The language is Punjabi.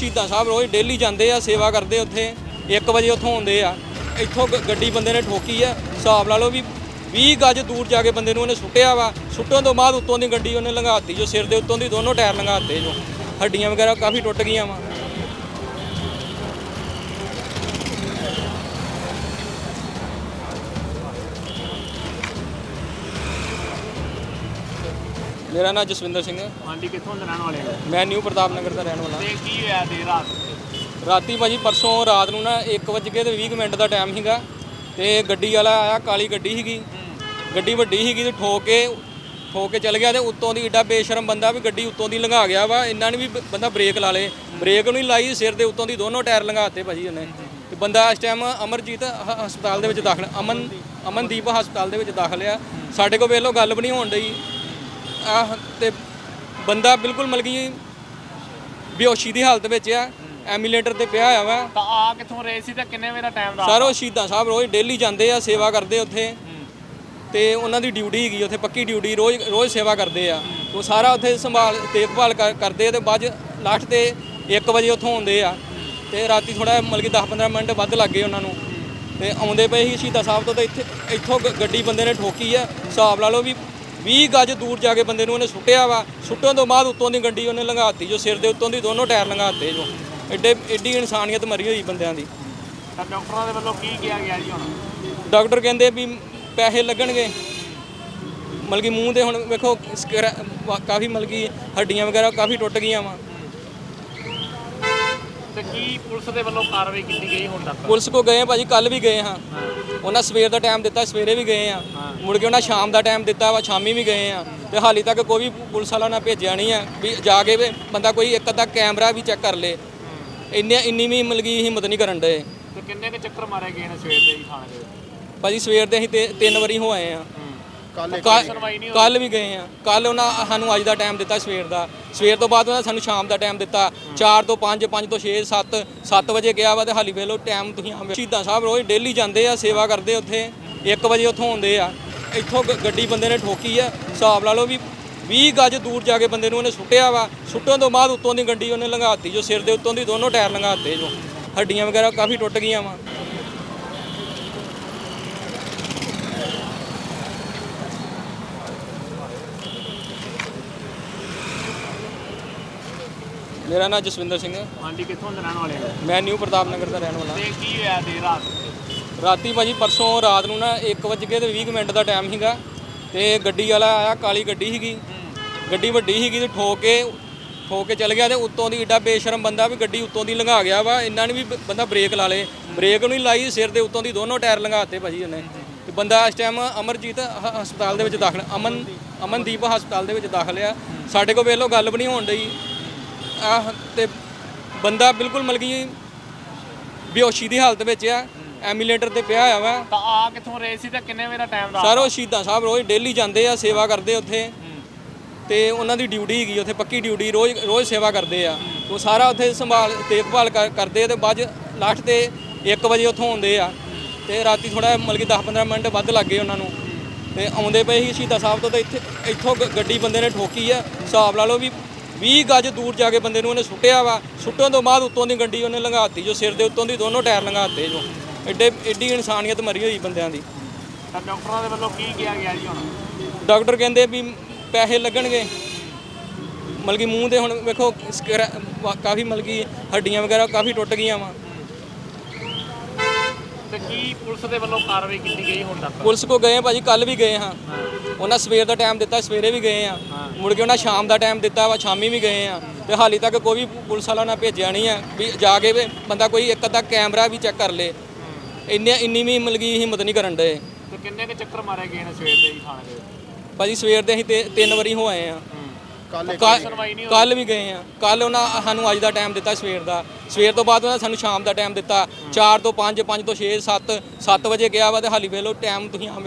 ਸ਼ਹੀਦਾਂ ਸਾਹਿਬ ਰੋਜ਼ ਡੇਲੀ ਜਾਂਦੇ ਆ, ਸੇਵਾ ਕਰਦੇ ਉੱਥੇ 1 ਵਜੇ ਉੱਥੋਂ ਆਉਂਦੇ ਆ। ਇੱਥੋਂ ਗ- ਗੱਡੀ ਬੰਦੇ ਨੇ ਠੋਕੀ ਆ, ਹਿਸਾਬ ਲਾ ਲਓ ਵੀ 20 ਗਜ ਦੂਰ ਜਾ ਕੇ ਬੰਦੇ ਨੂੰ ਉਹਨੇ ਸੁੱਟਿਆ ਵਾ। ਸੁੱਟਣ ਤੋਂ ਬਾਅਦ ਉੱਤੋਂ ਦੀ ਗੱਡੀ ਉਹਨੇ ਲੰਘਾਤੀ ਜੋ ਸਿਰ ਦੇ ਉੱਤੋਂ ਦੀ, ਦੋਨੋਂ ਟਾਇਰ ਲੰਘਾਤੇ ਜੋ। ਹੱਡੀਆਂ ਵਗੈਰਾ ਕਾਫੀ ਟੁੱਟ ਗਈਆਂ ਵਾ। ਮੇਰਾ ਨਾਮ ਜਸਵਿੰਦਰ ਸਿੰਘ ਹੈ। ਹਾਂਜੀ ਕਿੱਥੋਂ ਦੇ ਰਹਿਣ ਵਾਲੇ ਹੋ? ਮੈਂ ਨਿਊ ਪ੍ਰਤਾਪ ਨਗਰ ਦਾ ਰਹਿਣ ਵਾਲਾ। ਤੇ ਕੀ ਹੋਇਆ ਦੇਰ ਰਾਤ? ਰਾਤੀ ਭਾਜੀ ਪਰਸੋਂ ਰਾਤ ਨੂੰ ਨਾ 1 ਵਜੇ ਤੇ 20 ਕੁ ਮਿੰਟ ਦਾ ਟਾਈਮ ਸੀਗਾ ਤੇ ਗੱਡੀ ਵਾਲਾ ਆਇਆ ਕਾਲੀ ਗੱਡੀ ਸੀਗੀ। ਗੱਡੀ ਵੱਡੀ ਸੀਗੀ ਤੇ ਠੋਕ ਕੇ ਠੋਕ ਕੇ ਚਲ ਗਿਆ ਤੇ ਉੱਤੋਂ ਦੀ ਏਡਾ ਬੇਸ਼ਰਮ ਬੰਦਾ ਵੀ ਗੱਡੀ ਉੱਤੋਂ ਦੀ ਲੰਘਾ ਗਿਆ ਵਾ ਇਹਨਾਂ ਨੇ ਵੀ ਬੰਦਾ ਬ੍ਰੇਕ ਲਾ ਲੇ। ਬ੍ਰੇਕ ਨੂੰ ਹੀ ਲਾਈ ਸਿਰ ਦੇ ਉੱਤੋਂ ਦੀ ਦੋਨੋਂ ਟਾਇਰ ਲੰਘਾਤੇ ਭਾਜੀ ਉਹਨੇ। ਤੇ ਬੰਦਾ ਇਸ ਟਾਈਮ ਅਮਰਜੀਤ ਹਸਪਤਾਲ ਦੇ ਵਿੱਚ ਦਾਖਲ ਅਮਨ ਅਮਨਦੀਪ ਹਸਪਤਾਲ ਦੇ ਵਿੱਚ ਦਾਖਲ ਆ। ਸਾਡੇ ਕੋਲ ਵੇਲੋ ਗੱਲ ਵੀ ਨਹੀਂ ਹੋਣ ਡਈ। ਆਹ ਤੇ ਬੰਦਾ ਬਿਲਕੁਲ ਮਲਗੀ ਬੇਹੋਸ਼ੀ ਦੀ ਹਾਲਤ ਵਿੱਚ ਆ ਐਮੀਲੇਟਰ ਤੇ ਪਿਆ ਹੋਇਆ ਵਾ। ਤਾਂ ਆ ਕਿੱਥੋਂ ਰਹੇ ਸੀ ਤੇ ਕਿੰਨੇ ਦਾ ਟਾਈਮ ਦਾ ਸਰ ਉਹ ਸ਼ਹੀਦਾਂ ਸਾਹਿਬ ਰੋਜ਼ ਡੇਲੀ ਜਾਂਦੇ ਆ ਸੇਵਾ ਕਰਦੇ ਉੱਥੇ। ਤੇ ਉਹਨਾਂ ਦੀ ਡਿਊਟੀ ਹੈਗੀ ਉੱਥੇ ਪੱਕੀ ਡਿਊਟੀ ਰੋਜ਼ ਰੋਜ਼ ਸੇਵਾ ਕਰਦੇ ਆ। ਉਹ ਸਾਰਾ ਉੱਥੇ ਸੰਭਾਲ ਦੇਖਭਾਲ ਕਰ- ਕਰਦੇ ਆ ਤੇ ਬਾਅਦ ਲਾਸਟ ਤੇ 1 ਵਜੇ ਉੱਥੋਂ ਆਉਂਦੇ ਆ। ਤੇ ਰਾਤੀ ਥੋੜਾ ਮਤਲਬ ਕਿ 10-15 ਮਿੰਟ ਵੱਧ ਲੱਗ ਗਏ ਉਹਨਾਂ ਨੂੰ। ਤੇ ਆਉਂਦੇ ਪਏ ਸੀ ਸ਼ਹੀਦਾਂ ਸਾਹਿਬ ਤੋਂ ਤੇ ਇੱਥੇ ਇੱਥੋਂ ਗੱਡੀ ਬੰਦੇ ਨੇ ਠੋਕੀ ਆ। ਹਿਸਾਬ ਲਾ ਲਓ ਵੀ 20 ਗਜ ਦੂਰ ਜਾ ਕੇ ਬੰਦੇ ਨੂੰ ਉਹਨੇ ਸੁੱਟਿਆ ਵਾ। ਸੁੱਟਣ ਤੋਂ ਬਾਅਦ ਉੱਤੋਂ ਦੀ ਗੱਡੀ ਉਹਨੇ ਲੰਘਾਤੀ ਜੋ ਸਿਰ ਦੇ ਉੱਤੋਂ ਦੀ ਦੋਨੋਂ ਟਾਇਰ ਲੰਘਾਤੇ ਜੋ। ਐਡੇ ਐਡੀ ਇਨਸਾਨੀਅਤ ਮਰੀ ਹੋਈ ਬੰਦਿਆਂ ਦੀ। ਤਾਂ ਡਾਕਟਰਾਂ ਦੇ ਵੱਲੋਂ ਕੀ ਕਿਹਾ ਗਿਆ ਜੀ ਹੁਣ? ਡਾਕਟਰ ਕਹਿੰਦੇ ਵੀ ਪੈਸੇ ਲੱਗਣਗੇ। ਮਤਲਬ ਕਿ ਮੂੰਹ ਦੇ ਹੁਣ ਵੇਖੋ ਕਾਫੀ ਮਤਲਬ ਕਿ ਹੱਡੀਆਂ ਵਗੈਰਾ ਕਾਫੀ ਟੁੱਟ ਗਈਆਂ ਵਾ। ਤੇ ਕੀ ਪੁਲਿਸ ਦੇ ਵੱਲੋਂ ਕਾਰਵਾਈ ਕੀਤੀ ਗਈ ਹੁਣ ਤੱਕ? ਪੁਲਿਸ ਕੋ ਗਏ ਆ ਭਾਜੀ ਕੱਲ ਵੀ ਗਏ ਹਾਂ। ਉਹਨਾਂ ਸਵੇਰ ਦਾ ਟਾਈਮ ਦਿੱਤਾ ਸਵੇਰੇ ਵੀ ਗਏ ਆ ਮੁੜ ਕੇ ਉਹਨਾਂ ਸ਼ਾਮ ਦਾ ਟਾਈਮ ਦਿੱਤਾ ਵਾ ਸ਼ਾਮੀ ਵੀ ਗਏ ਆ ਤੇ ਹਾਲੀ ਤੱਕ ਕੋਈ ਵੀ ਪੁਲਿਸ ਵਾਲਾ ਨਾ ਭੇਜਿਆ ਨਹੀਂ ਆ ਵੀ ਜਾ ਕੇ ਵੀ ਬੰਦਾ ਕੋਈ ਇੱਕ ਅੱਧਾ ਕੈਮਰਾ ਵੀ ਚੈੱਕ ਕਰ ਲੇ। ਇੰਨੇ ਇੰਨੀ ਵੀ ਕਿ ਹਿੰਮਤ ਨਹੀਂ ਕਰਨ ਦੇ ਤੇ ਕਿੰਨੇ ਕੁ ਚੱਕਰ ਮਾਰੇ ਗਏ ਨੇ ਸਵੇਰ ਦੇ ਜੀ ਥਾਣੇ ਦੇ ਵਿੱਚ? ਭਾਜੀ ਸਵੇਰ ਦੇ ਅਸੀਂ ਤੇ- ਤਿੰਨ ਵਾਰੀ ਹੋ ਆਏ ਆ ਕੱਲ ਵੀ ਗਏ ਆ। ਕੱਲ ਉਹਨਾਂ ਸਾਨੂੰ ਅੱਜ ਦਾ ਟਾਈਮ ਦਿੱਤਾ ਸਵੇਰ ਦਾ। ਸਵੇਰ ਤੋਂ ਬਾਅਦ ਉਹਨਾਂ ਸਾਨੂੰ ਸ਼ਾਮ ਦਾ ਟਾਈਮ ਦਿੱਤਾ। 4 ਤੋਂ 5 5 ਤੋਂ 6 7 7 ਵਜੇ ਗਿਆ ਵਾ ਤੇ ਹਾਲੀ ਵੇਲੋ ਟਾਈਮ ਤੁਸੀਂ ਆਵੇ ਸ਼ਹੀਦਾਂ ਸਾਹਿਬ ਰੋਜ਼ ਡੇਲੀ ਜਾਂਦੇ ਆ ਸੇਵਾ ਕਰਦੇ ਉੱਥੇ। 1 ਵਜੇ ਉੱਥੋਂ ਆਉਂਦੇ ਆ। ਇੱਥੋਂ ਗ- ਗੱਡੀ ਬੰਦੇ ਨੇ ਠੋਕੀ ਆ। ਹਿਸਾਬ ਲਾ ਲਓ ਵੀ 20 ਗਜ ਦੂਰ ਜਾ ਕੇ ਬੰਦੇ ਨੂੰ ਉਹਨੇ ਸੁੱਟਿਆ ਵਾ। ਸੁੱਟਣ ਤੋਂ ਬਾਅਦ ਉੱਤੋਂ ਦੀ ਗੱਡੀ ਉਹਨੇ ਲੰਘਾਤੀ ਜੋ ਸਿਰ ਦੇ ਉੱਤੋਂ ਦੀ ਦੋਨੋਂ ਟਾਇਰ ਲੰਘਾਤੇ ਜੋ। ਹੱਡੀਆਂ ਵਗੈਰਾ ਕਾਫੀ ਟੁੱਟ ਗਈਆਂ ਵਾ। ਮੇਰਾ ਨਾਮ ਜਸਵਿੰਦਰ ਸਿੰਘ ਹੈ। ਹਾਂਜੀ ਕਿੱਥੋਂ ਦੇ ਰਹਿਣ ਵਾਲੇ ਹੋ? ਮੈਂ ਨਿਊ ਪ੍ਰਤਾਪ ਨਗਰ ਦਾ ਰਹਿਣ ਵਾਲਾ। ਤੇ ਕੀ ਹੋਇਆ ਦੇਰ ਰਾਤ? ਰਾਤੀ ਭਾਜੀ ਪਰਸੋਂ ਰਾਤ ਨੂੰ ਨਾ 1 ਵਜੇ ਤੇ 20 ਕੁ ਮਿੰਟ ਦਾ ਟਾਈਮ ਸੀਗਾ ਤੇ ਗੱਡੀ ਵਾਲਾ ਆਇਆ ਕਾਲੀ ਗੱਡੀ ਸੀਗੀ। ਗੱਡੀ ਵੱਡੀ ਸੀਗੀ ਤੇ ਠੋਕ ਕੇ ਠੋਕ ਕੇ ਚਲ ਗਿਆ ਤੇ ਉੱਤੋਂ ਦੀ ਏਡਾ ਬੇਸ਼ਰਮ ਬੰਦਾ ਵੀ ਗੱਡੀ ਉੱਤੋਂ ਦੀ ਲੰਘਾ ਗਿਆ ਵਾ ਇਹਨਾਂ ਨੇ ਵੀ ਬੰਦਾ ਬ੍ਰੇਕ ਲਾ ਲੇ। ਬ੍ਰੇਕ ਨੂੰ ਹੀ ਲਾਈ ਸਿਰ ਦੇ ਉੱਤੋਂ ਦੀ ਦੋਨੋਂ ਟਾਇਰ ਲੰਘਾਤੇ ਭਾਜੀ ਉਹਨੇ। ਤੇ ਬੰਦਾ ਇਸ ਟਾਈਮ ਅਮਰਜੀਤ ਹਸਪਤਾਲ ਦੇ ਵਿੱਚ ਦਾਖਲ ਅਮਨ ਅਮਨਦੀਪ ਹਸਪਤਾਲ ਦੇ ਵਿੱਚ ਦਾਖਲ ਆ। ਸਾਡੇ ਕੋਲ ਵੇਲੋ ਗੱਲ ਵੀ ਨਹੀਂ ਹੋਣ ਡਈ। ਆਹ ਤੇ ਬੰਦਾ ਬਿਲਕੁਲ ਕਿ ਬੇਹੋਸ਼ੀ ਦੀ ਹਾਲਤ ਵਿੱਚ ਆ ਐਮੀਲੇਟਰ ਤੇ ਪਿਆ ਹੋਇਆ ਵਾ। ਤਾਂ ਆ ਕਿੱਥੋਂ ਰਹੇ ਸੀ ਤੇ ਕਿੰਨੇ ਵਜੇ ਦਾ ਟਾਈਮ ਦਾ ਸਰ ਉਹ ਸ਼ਹੀਦਾਂ ਸਾਹਿਬ ਰੋਜ਼ ਡੇਲੀ ਜਾਂਦੇ ਆ ਸੇਵਾ ਕਰਦੇ ਉੱਥੇ। ਤੇ ਉਹਨਾਂ ਦੀ ਡਿਊਟੀ ਹੈਗੀ ਉੱਥੇ ਪੱਕੀ ਡਿਊਟੀ ਰੋਜ਼ ਰੋਜ਼ ਸੇਵਾ ਕਰਦੇ ਆ। ਉਹ ਸਾਰਾ ਉੱਥੇ ਸੰਭਾਲ ਦੇਖਭਾਲ ਕਰ- ਕਰਦੇ ਆ ਤੇ ਬਾਅਦ ਲਾਸਟ ਤੇ 1 ਵਜੇ ਉੱਥੋਂ ਆਉਂਦੇ ਆ। ਤੇ ਰਾਤੀ ਥੋੜਾ ਮਤਲਬ ਕਿ 10-15 ਮਿੰਟ ਵੱਧ ਲੱਗ ਗਏ ਉਹਨਾਂ ਨੂੰ। ਤੇ ਆਉਂਦੇ ਪਏ ਸੀ ਸ਼ਹੀਦਾਂ ਸਾਹਿਬ ਤੋਂ ਤੇ ਇੱਥੇ ਇੱਥੋਂ ਗੱਡੀ ਬੰਦੇ ਨੇ ਠੋਕੀ ਆ। ਹਿਸਾਬ ਲਾ ਲਓ ਵੀ 20 ਗਜ ਦੂਰ ਜਾ ਕੇ ਬੰਦੇ ਨੂੰ ਉਹਨੇ ਸੁੱਟਿਆ ਵਾ। ਸੁੱਟਣ ਤੋਂ ਬਾਅਦ ਉੱਤੋਂ ਦੀ ਗੱਡੀ ਉਹਨੇ ਲੰਘਾਤੀ ਜੋ ਸਿਰ ਦੇ ਉੱਤੋਂ ਦੀ ਦੋਨੋਂ ਟਾਇਰ ਲੰਘਾਤੇ ਜੋ। ਐਡੇ ਐਡੀ ਇਨਸਾਨੀਅਤ ਮਰੀ ਹੋਈ ਬੰਦਿਆਂ ਦੀ। ਤਾਂ ਡਾਕਟਰਾਂ ਦੇ ਵੱਲੋਂ ਕੀ ਕਿਹਾ ਗਿਆ ਜੀ ਹੁਣ? ਡਾਕਟਰ ਕਹਿੰਦੇ ਵੀ ਪੈਸੇ ਲੱਗਣਗੇ। ਮਤਲਬ ਕਿ ਮੂੰਹ ਦੇ ਹੁਣ ਵੇਖੋ ਕਾਫੀ ਮਤਲਬ ਕਿ ਹੱਡੀਆਂ ਵਗੈਰਾ ਕਾਫੀ ਟੁੱਟ ਗਈਆਂ ਵਾ। ਤੇ ਕੀ ਪੁਲਿਸ ਦੇ ਵੱਲੋਂ ਕਾਰਵਾਈ ਕੀਤੀ ਗਈ ਹੁਣ ਤੱਕ? ਪੁਲਿਸ ਕੋ ਗਏ ਆ ਭਾਜੀ ਕੱਲ ਵੀ ਗਏ ਹਾਂ। ਉਹਨਾਂ ਸਵੇਰ ਦਾ ਟਾਈਮ ਦਿੱਤਾ ਸਵੇਰੇ ਵੀ ਗਏ ਆ। ਮੁੜ ਕੇ ਉਹਨਾਂ ਸ਼ਾਮ ਦਾ ਟਾਈਮ ਦਿੱਤਾ ਵਾ ਸ਼ਾਮੀ ਵੀ ਗਏ ਆ। ਤੇ ਹਾਲੀ ਤੱਕ ਕੋਈ ਵੀ ਪੁਲਿਸ ਵਾਲਾ ਨਾ ਭੇਜਿਆ ਨਹੀਂ ਆ ਵੀ ਜਾ ਕੇ ਵੀ ਬੰਦਾ ਕੋਈ ਇੱਕ ਅੱਧਾ ਕੈਮਰਾ ਵੀ ਚੈੱਕ ਕਰ ਲੇ। ਇੰਨੇ ਇੰਨੀ ਵੀ ਕਿ ਹਿੰਮਤ ਨਹੀਂ ਕਰਨ ਦੇ ਤੇ ਕਿੰਨੇ ਕੁ ਚੱਕਰ ਮਾਰੇ ਗਏ ਨੇ ਸਵੇਰ ਦੇ ਜੀ ਥਾਣੇ ਦੇ ਭਾਜੀ ਸਵੇਰ ਦੇ ਅਸੀਂ ਤਿੰਨ ਵਾਰੀ ਹੋ ਆਏ ਆ। ਕੱਲ ਵੀ ਗਏ ਆ। ਕੱਲ ਉਹਨਾਂ ਸਾਨੂੰ ਅੱਜ ਦਾ ਟਾਈਮ ਦਿੱਤਾ ਸਵੇਰ ਦਾ। ਸਵੇਰ ਤੋਂ ਬਾਅਦ ਉਹਨਾਂ ਸਾਨੂੰ ਸ਼ਾਮ ਦਾ ਟਾਈਮ ਦਿੱਤਾ। 4 ਤੋਂ 5 5 ਤੋਂ 6 7 7 ਵਜੇ ਗਿਆ ਵਾ ਤੇ ਹਾਲੀ ਵੇਲੋ ਟਾਈਮ ਤੁਸੀਂ ਆਵੇ